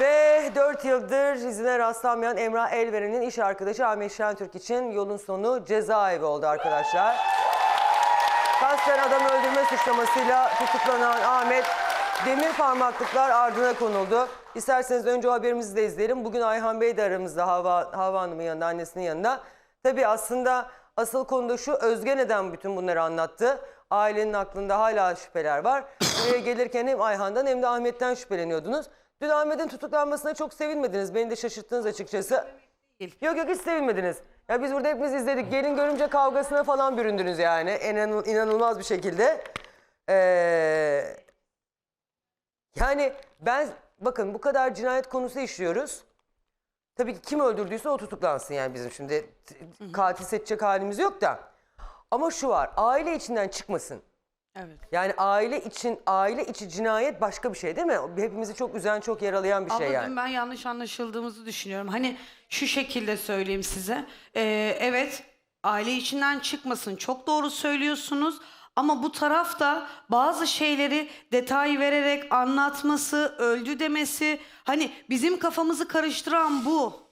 Ve 4 yıldır izine rastlanmayan Emrah Elveren'in iş arkadaşı Ahmet Şentürk için yolun sonu cezaevi oldu arkadaşlar. Kasten adam öldürme suçlamasıyla tutuklanan Ahmet demir parmaklıklar ardına konuldu. İsterseniz önce haberimizi de izleyelim. Bugün Ayhan Bey de aramızda Hava, Hava Hanım'ın yanında, annesinin yanında. Tabii aslında asıl konuda şu Özge neden bütün bunları anlattı. Ailenin aklında hala şüpheler var. Buraya gelirken hem Ayhan'dan hem de Ahmet'ten şüpheleniyordunuz. Dün Ahmet'in tutuklanmasına çok sevinmediniz. Beni de şaşırttınız açıkçası. Yok yok hiç sevinmediniz. Ya biz burada hepimiz izledik. Gelin görümce kavgasına falan büründünüz yani. İnanıl- inanılmaz bir şekilde. Ee, yani ben bakın bu kadar cinayet konusu işliyoruz. Tabii ki kim öldürdüyse o tutuklansın yani bizim şimdi katil seçecek halimiz yok da. Ama şu var aile içinden çıkmasın. Evet. Yani aile için aile içi cinayet başka bir şey değil mi? Hepimizi çok üzen, çok yaralayan bir şey Abla yani. ben yanlış anlaşıldığımızı düşünüyorum. Hani şu şekilde söyleyeyim size. Ee, evet aile içinden çıkmasın. Çok doğru söylüyorsunuz. Ama bu tarafta bazı şeyleri detay vererek anlatması, öldü demesi hani bizim kafamızı karıştıran bu.